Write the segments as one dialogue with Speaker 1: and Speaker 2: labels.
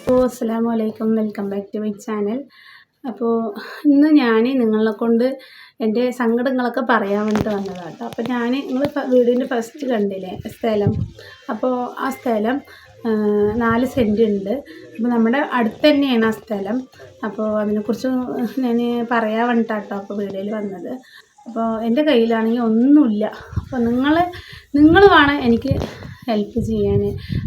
Speaker 1: അപ്പോൾ അസ്സാം വലൈക്കും welcome back to my channel. അപ്പോൾ ഇന്ന് ഞാൻ നിങ്ങളെ കൊണ്ട് എന്റെ സങ്കടങ്ങളൊക്കെ പറയാൻ വേണ്ടിയിട്ട് വന്നതാണ് കേട്ടോ. അപ്പോൾ ഞാൻ നിങ്ങൾ വീടിന്റെ ഫസ്റ്റ് കണ്ടില്ലേ സ്ഥലം. അപ്പോൾ ആ സ്ഥലം നാല് സെന്റ് ഉണ്ട്. അപ്പോൾ നമ്മുടെ അടുത്ത് തന്നെയാണ് ആ സ്ഥലം. അപ്പോൾ അതിനെക്കുറിച്ച് ഞാൻ പറയാൻ വേണ്ടിയിട്ടാണ് കേട്ടോ അപ്പോൾ വീഡിയോയിൽ വന്നത്. അപ്പോൾ എന്റെ കയ്യിലാണെങ്കിൽ ഒന്നുമില്ല. അപ്പോൾ നിങ്ങൾ നിങ്ങൾ വേണം എനിക്ക് ഹെൽപ്പ് ചെയ്യാൻ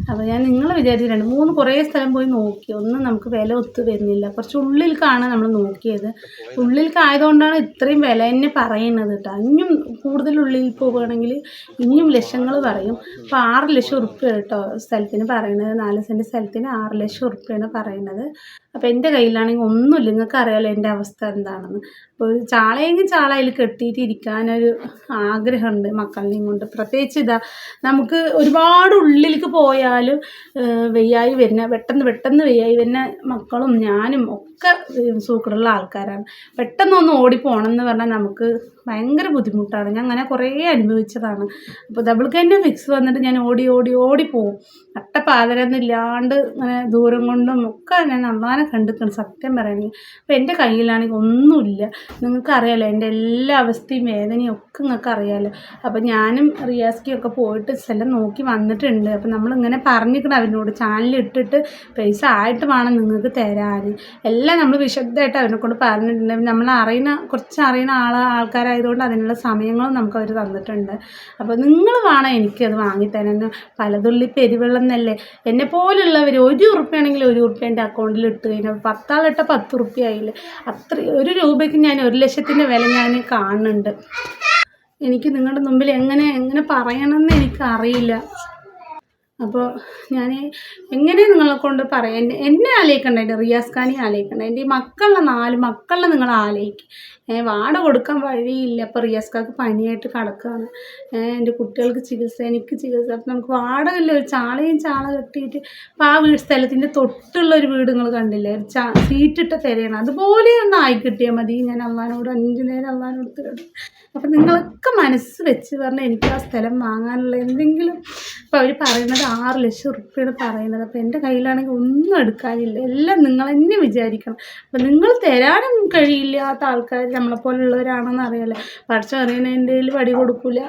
Speaker 1: അപ്പോൾ ഞാൻ നിങ്ങൾ വിചാരിച്ചിട്ടുണ്ട് മൂന്ന് കുറേ സ്ഥലം പോയി നോക്കി. ഒന്നും നമുക്ക് വില ഒത്തു വരുന്നില്ല. കുറച്ച് ഉള്ളിലേക്കാണ് നമ്മൾ നോക്കിയത്. ഉള്ളിൽക്കായതുകൊണ്ടാണ് ഇത്രയും വില തന്നെ പറയുന്നത് കേട്ടോ. ഇനിയും കൂടുതൽ ഉള്ളിൽ പോവുകയാണെങ്കിൽ ഇനിയും ലക്ഷങ്ങൾ പറയും. അപ്പോൾ ആറ് ലക്ഷം ഉറുപ്പ്യ കേട്ടോ സ്ഥലത്തിന് പറയുന്നത് നാല് സെന്റ് സ്ഥലത്തിന് ആറ് ലക്ഷം ഉറുപ്പ്യാണ് പറയുന്നത് അപ്പോൾ എന്റെ കയ്യിലാണെങ്കിൽ ഒന്നുമില്ല. നിങ്ങൾക്ക് അറിയാലോ എന്റെ അവസ്ഥ എന്താണെന്ന്. അപ്പോൾ ഒരു ചാളയെങ്കിൽ ചാള അതിൽ കെട്ടിയിട്ട് ഇരിക്കാനൊരു ആഗ്രഹമുണ്ട് മക്കളിനെയും കൊണ്ട്. പ്രത്യേകിച്ച് ഇതാ. നമുക്ക് ഒരുപാട് ഉള്ളിലേക്ക് പോയാലും വെയ്യായി വരുന്ന പെട്ടെന്ന് പെട്ടെന്ന് വെയ്യായി വരുന്ന മക്കളും ഞാനും ഒക്കെ സൂക്കറുള്ള ആൾക്കാരാണ്. പെട്ടെന്ന് ഒന്ന് ഓടിപ്പോണം എന്ന് പറഞ്ഞാൽ നമുക്ക് ഭയങ്കര ബുദ്ധിമുട്ടാണ്. ഞാൻ അങ്ങനെ കുറേ അനുഭവിച്ചതാണ്. അപ്പോൾ ഡബിൾ കൈന്റെ ഫിക്സ് വന്നിട്ട് ഞാൻ ഓടി ഓടി ഓടി പോവും. അട്ടപ്പാതരന്നില്ലാണ്ട് ഇങ്ങനെ ദൂരം കൊണ്ടും ഒക്കെ ഞാൻ നന്നാനെ കണ്ടിട്ടുണ്ട് സത്യം പറയുകയാണെങ്കിൽ അപ്പോൾ എന്റെ കയ്യിലാണെങ്കിൽ ഒന്നുമില്ല. നിങ്ങൾക്കറിയാലോ എന്റെ എല്ലാ അവസ്ഥയും വേദനയും ഒക്കെ നിങ്ങൾക്ക് അറിയാമല്ലോ അപ്പോൾ ഞാനും റിയാസ്കിയൊക്കെ പോയിട്ട് സ്ഥലം നോക്കി വന്നിട്ടുണ്ട്. അപ്പോൾ നമ്മളിങ്ങനെ പറഞ്ഞിരിക്കണം അവനോട്. ചാനലിട്ടിട്ട് പൈസ ആയിട്ട് വേണം നിങ്ങൾക്ക് തരാൻ. എല്ലാം നമ്മൾ വിശദമായിട്ട് അവനെക്കൊണ്ട് പറഞ്ഞിട്ടുണ്ട്. നമ്മൾ അറിയുന്ന കുറച്ച് അറിയുന്ന ആൾ ആൾക്കാരായതുകൊണ്ട് അതിനുള്ള സമയങ്ങളും നമുക്ക് അവർ തന്നിട്ടുണ്ട്. അപ്പോൾ നിങ്ങൾ വേണം എനിക്കത് വാങ്ങിത്തരാൻ. പലതുള്ളി പെരുവെള്ളം എന്നല്ലേ എന്നെ പോലുള്ളവർ ഒരു ഉറുപ്പ്യാണെങ്കിൽ ഒരു ഉറുപ്പ്യ എന്റെ അക്കൗണ്ടിൽ ഇട്ട് കഴിഞ്ഞാൽ പത്താളിട്ട പത്ത് ഉറുപ്പ്യ ആയില്ലേ? അത്ര ഒരു രൂപയ്ക്ക് ഞാൻ ഒരു ലക്ഷത്തിന്റെ വില ഞാൻ കാണുന്നുണ്ട്. എനിക്ക് നിങ്ങളുടെ മുമ്പിൽ എങ്ങനെ എങ്ങനെ പറയണമെന്ന് എനിക്കറിയില്ല. അപ്പോൾ ഞാൻ എങ്ങനെ നിങ്ങളെ കൊണ്ട് പറയാം? എന്നെ എന്നെ ആലോചിക്കണ്ട എന്റെ റിയാസ് ഖാനെ ആലോചിക്കണ്ട. എന്റെ ഈ മക്കളുടെ നാല് മക്കളെ നിങ്ങൾ ആലോചിക്കും. ഏ വാട കൊടുക്കാൻ വഴിയില്ല. അപ്പോൾ റിയാസ് ഖാക്ക് പനിയായിട്ട് കിടക്കുകയാണ് എന്റെ കുട്ടികൾക്ക് ചികിത്സ എനിക്ക് ചികിത്സ. അപ്പം നമുക്ക് വാടകയില്ല ഒരു ചാളയും ചാള കെട്ടിയിട്ട് അപ്പോൾ ആ വീട് സ്ഥലത്തിന്റെ തൊട്ടുള്ള ഒരു വീട് നിങ്ങൾ കണ്ടില്ലേ? ഒരു ചാ സീറ്റിട്ട തിരയാണ്. അതുപോലെ ഒന്ന് ആയി കിട്ടിയാൽ മതി. ഞാൻ അള്ളാനോട് അഞ്ച് നേരം അള്ളാനോട് തരും അപ്പം നിങ്ങളൊക്കെ മനസ്സ് വെച്ച് പറഞ്ഞാൽ എനിക്ക് ആ സ്ഥലം വാങ്ങാനുള്ള എന്തെങ്കിലും ഇപ്പോൾ അവർ പറയുന്നത് ആറ് ലക്ഷം ഉറുപ്പ്യാണ് പറയുന്നത്. അപ്പോൾ എന്റെ കയ്യിലാണെങ്കിൽ ഒന്നും എടുക്കാനില്ല. എല്ലാം നിങ്ങൾ തന്നെ വിചാരിക്കണം. അപ്പം നിങ്ങൾ തരാനും കഴിയില്ലാത്ത ആൾക്കാർ നമ്മളെപ്പോലുള്ളവരാണെന്ന് അറിയാലോ. പഠിച്ചു അറിയുന്നതിന്റെ പടി കൊടുക്കില്ല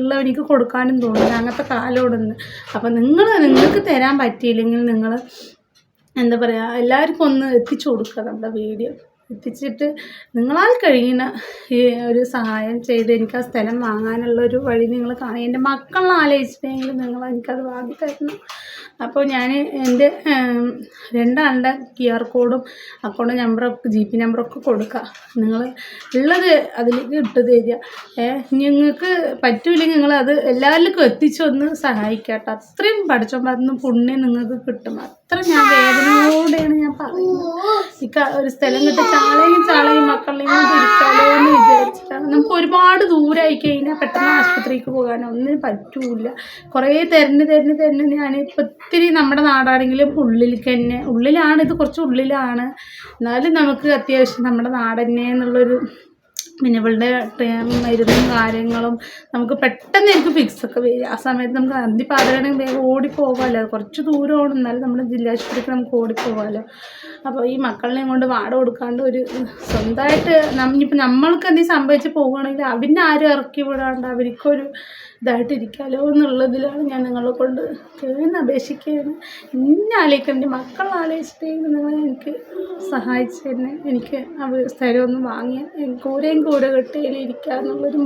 Speaker 1: ഉള്ളവനിക്ക് കൊടുക്കാനും തോന്നില്ല അങ്ങനത്തെ കാലോടൊന്ന് അപ്പം നിങ്ങൾ നിങ്ങൾക്ക് തരാൻ പറ്റിയില്ലെങ്കിൽ നിങ്ങൾ എന്താ പറയുക എല്ലാവർക്കും ഒന്ന് എത്തിച്ചു കൊടുക്കുക നമ്മുടെ വീഡിയോ. എത്തിച്ചിട്ട് നിങ്ങളാൽ കഴിയുന്ന ഈ ഒരു സഹായം ചെയ്ത് എനിക്ക് ആ സ്ഥലം വാങ്ങാനുള്ള ഒരു വഴി നിങ്ങൾ കാണുക. എന്റെ മക്കളെ ആലോചിച്ചിട്ടെങ്കിലും നിങ്ങൾ എനിക്കത് വാങ്ങി തരണം. അപ്പോൾ ഞാൻ എന്റെ രണ്ടാളുടെ ക്യു ആർ കോഡും അക്കൗണ്ട് നമ്പറൊക്കെ ജി പി നമ്പറൊക്കെ കൊടുക്കുക. നിങ്ങൾ ഉള്ളത് അതിലേക്ക് ഇട്ട് തരിക. നിങ്ങൾക്ക് പറ്റൂലെങ്കിൽ നിങ്ങൾ അത് എല്ലാവർക്കും എത്തിച്ചൊന്ന് സഹായിക്കാട്ടോ അത്രയും പഠിച്ചോണ്ട് അതൊന്നും പുണ്യം നിങ്ങൾക്ക് കിട്ടും. അത്ര ഞാൻ വേദനയോടെയാണ് ഞാൻ പറയുന്നത്. ഇക്ക ഒരു സ്ഥലം കിട്ടി ചാളയും ചാളയും മക്കളെയും തിരിച്ചാലോ എന്ന് വിചാരിച്ചിട്ടാണ്. നമുക്ക് ഒരുപാട് ദൂരമായി കഴിഞ്ഞാൽ പെട്ടെന്ന് ആശുപത്രിക്ക് പോകാനോ ഒന്നിനും പറ്റൂല കുറേ തിരഞ്ഞ് തിരഞ്ഞ് തിരഞ്ഞ് ഞാൻ ഇപ്പം ഒത്തിരി നമ്മുടെ നാടാണെങ്കിലും ഉള്ളിൽ തന്നെ ഉള്ളിലാണ് ഇത് കുറച്ച് ഉള്ളിലാണ്. എന്നാലും നമുക്ക് അത്യാവശ്യം നമ്മുടെ നാടന്നെ എന്നുള്ളൊരു പിന്നെ ഇവളുടെ മരുന്നും കാര്യങ്ങളും നമുക്ക് പെട്ടെന്ന് എനിക്ക് ഫിക്സ് ഒക്കെ വരും ആ സമയത്ത് നമുക്ക് അന്തി പാതകണെങ്കിൽ വേഗം ഓടിപ്പോകാമല്ലോ കുറച്ച് ദൂരമാണ്. എന്നാലും നമ്മുടെ ജില്ലാശുപത്രിക്ക് നമുക്ക് ഓടിപ്പോകാമല്ലോ അപ്പോൾ ഈ മക്കളിനെയും കൊണ്ട് വാട കൊടുക്കാണ്ട് ഒരു സ്വന്തമായിട്ട് ഇനിയിപ്പോൾ നമ്മൾക്ക് എന്തെങ്കിലും സംഭവിച്ച് പോവുകയാണെങ്കിൽ അവരിനെ ആരും ഇറക്കി വിടാണ്ട് അവർക്കൊരു ഇതായിട്ട് ഇരിക്കാമല്ലോ എന്നുള്ളതിലാണ് ഞാൻ നിങ്ങളെ കൊണ്ട് കേന്ന് അപേക്ഷിക്കുകയാണ് ഇന്നെ എന്റെ മക്കൾ ആലോചിച്ചിട്ടേ നിങ്ങൾ എനിക്ക് സഹായിച്ച് തന്നെ എനിക്ക് ആ സ്ഥലം സ്ഥലമൊന്ന് വാങ്ങിയാൽ കൂരെയും കൂടെ കെട്ടിയിൽ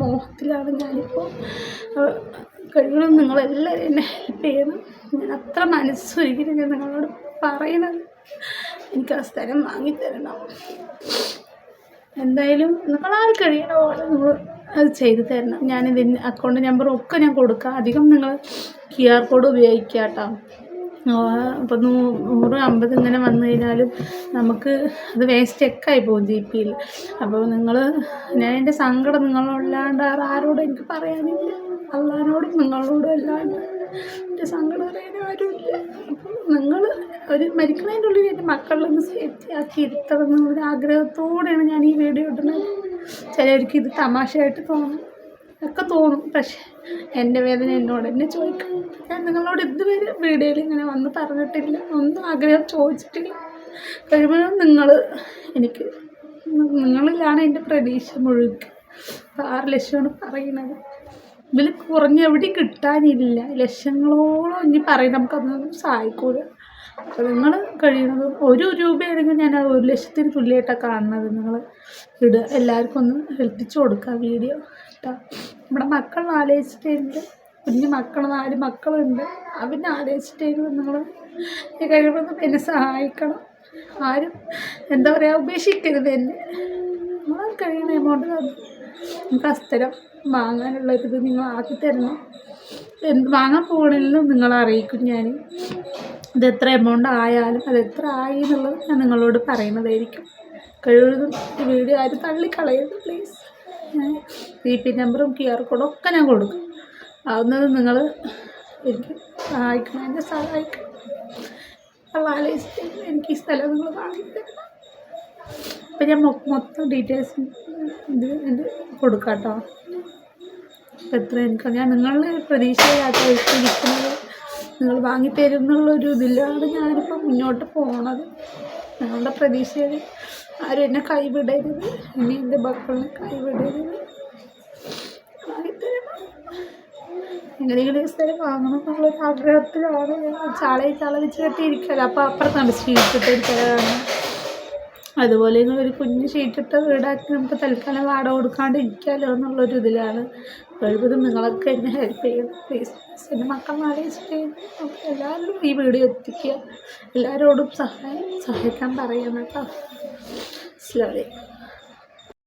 Speaker 1: മോഹത്തിലാണ് ഞാനിപ്പോൾ കഴിവതും നിങ്ങളെല്ലാവരും എന്നെ ഹെൽപ്പ് ചെയ്യണം. ഞാൻ അത്ര മനസ്സൊരുക്കിയിട്ട് ഞാൻ നിങ്ങളോട് പറയണത് എനിക്ക് ആ സ്ഥലം വാങ്ങിത്തരണം. എന്തായാലും നിങ്ങളാൽ കഴിയണ പോലെ നിങ്ങൾ അത് ചെയ്തു തരണം. ഞാൻ ഇതിന്റെ അക്കൗണ്ട് നമ്പറും ഒക്കെ ഞാൻ കൊടുക്കാം. അധികം നിങ്ങൾ ക്യു ആർ കോഡ് ഉപയോഗിക്കുക കേട്ടോ. അപ്പോൾ നൂറ് അമ്പത് ഇങ്ങനെ വന്നു കഴിഞ്ഞാലും നമുക്ക് അത് വേസ്റ്റ് ഒക്കെ ആയി പോകും ജി പിയിൽ അപ്പോൾ നിങ്ങൾ ഞാൻ എന്റെ സങ്കടം നിങ്ങളല്ലാണ്ട് ആരോടും എനിക്ക് പറയാനില്ല. അള്ളഹാനോടും നിങ്ങളോടും അല്ലാണ്ട് എന്റെ സങ്കടം പറയാനും ആരുമില്ല. അപ്പം നിങ്ങൾ ഒരു മരിക്കണതിന്റെ ഉള്ളിൽ എന്റെ മക്കളിലൊന്ന് സേഫ്റ്റി ആക്കി ഇരുത്തണം എന്നുള്ളൊരു ആഗ്രഹത്തോടെയാണ് ഞാൻ ഈ വീഡിയോ ഇടുന്നത്. ചിലർക്ക് ഇത് തമാശയായിട്ട് തോന്നും. ഒക്കെ തോന്നും. പക്ഷേ എന്റെ വേദന എന്നോട് തന്നെ ചോദിക്കും. ഞാൻ നിങ്ങളോട് ഇതുവരെ വീഡിയോയിൽ ഇങ്ങനെ വന്ന് പറഞ്ഞിട്ടില്ല. ഒന്നും ആഗ്രഹം ചോദിച്ചിട്ടില്ല. കഴിയുമ്പോഴും നിങ്ങൾ എനിക്ക് നിങ്ങളിലാണ് എന്റെ പ്രതീക്ഷ മുഴുവൻ. ആറ് ലക്ഷമാണ് പറയുന്നത്. ഇതിൽ കുറഞ്ഞ എവിടെയും കിട്ടാനില്ല. ലക്ഷങ്ങളോളം ഇനി പറയും നമുക്കതൊന്നും സഹായിക്കൂല. അപ്പോൾ നിങ്ങൾ കഴിയുന്നതും ഒരു രൂപയാണെങ്കിൽ ഞാൻ ഒരു ലക്ഷത്തിന് തുല്യമായിട്ടാണ് കാണുന്നത്. നിങ്ങൾ ഇടുക എല്ലാവർക്കും ഒന്ന് ഹെൽപ്പിച്ച് കൊടുക്കുക വീഡിയോ കേട്ടോ. നമ്മുടെ മക്കൾ ആലോചിച്ചിട്ടുണ്ട് കുഞ്ഞു മക്കൾ നാല് മക്കളുണ്ട്. അവനെ ആലോചിച്ചിട്ടെങ്കിലും നിങ്ങൾ കഴിയുമ്പോൾ എന്നെ സഹായിക്കണം. ആരും എന്താ പറയുക ഉപേക്ഷിക്കരുത് എന്നെ. നിങ്ങൾ കഴിയുന്ന എമൗണ്ട് തന്നു അസ്ഥിരം വാങ്ങാനുള്ളൊരിത് നിങ്ങൾ ആക്കി തരണം. എന്ത് വാങ്ങാൻ പോകണമെങ്കിലും നിങ്ങളെ അറിയിക്കും ഞാൻ ഇത് എത്ര എമൗണ്ട് ആയാലും അത് എത്ര ആയി എന്നുള്ളത് ഞാൻ നിങ്ങളോട് പറയുന്നതായിരിക്കും. കഴിവതും ഈ വീഡിയോ ആരും തള്ളിക്കളയരുത് പ്ലീസ് ഇ പി നമ്പറും ക്യു ആർ കോഡും ഒക്കെ ഞാൻ കൊടുക്കും. ആവുന്നത് നിങ്ങൾ എനിക്ക് സഹായിക്കണം എന്നെ സഹായിക്കണം. ആലോചിച്ചിട്ട് എനിക്ക് ഈ സ്ഥലം നിങ്ങൾ വാങ്ങിത്തരണം അപ്പം ഞാൻ മൊത്തം ഡീറ്റെയിൽസ് ഇത് ഇത് കൊടുക്കാം കേട്ടോ എത്ര എനിക്ക് ഞാൻ നിങ്ങളുടെ പ്രതീക്ഷയാട്ടോ ഇരിക്കുന്നത്. നിങ്ങൾ വാങ്ങിത്തരും എന്നുള്ളൊരു ഇതിലാണ് ഞാനിപ്പോൾ മുന്നോട്ട് പോണത്. നിങ്ങളുടെ പ്രതീക്ഷയിൽ ആരും എന്നെ കൈവിടരുത്. ഇനി എന്റെ ഭക്തനെ കൈവിടരുത്. എങ്ങനെയെങ്കിലും സ്ഥലം വാങ്ങണം എന്നുള്ളൊരു ആഗ്രഹത്തിലാണ് ഞാൻ ചാളയെ ചാള വെച്ച് കെട്ടിയിരിക്കല. അപ്പോൾ അപ്പുറത്താണ് ഷീറ്റ് ഇട്ടിരിക്കലാണ് അതുപോലെ ഒരു കുഞ്ഞ് ഷീറ്റിട്ട വീടാക്കി നമുക്ക് തൽക്കാലം വാടക കൊടുക്കാണ്ട് ഇരിക്കാമല്ലോ എന്നുള്ളൊരു ഇതിലാണ്. കഴിവതും നിങ്ങളൊക്കെ എന്നെ ഹെൽപ്പ് ചെയ്യണം പ്ലീസ് എന്റെ മക്കളെ നമുക്ക് എല്ലാവരും ഈ വീഡിയോ എത്തിക്കുക. എല്ലാവരോടും സഹായം സഹായിക്കാൻ പറയണം കേട്ടോ. അലൈക്കും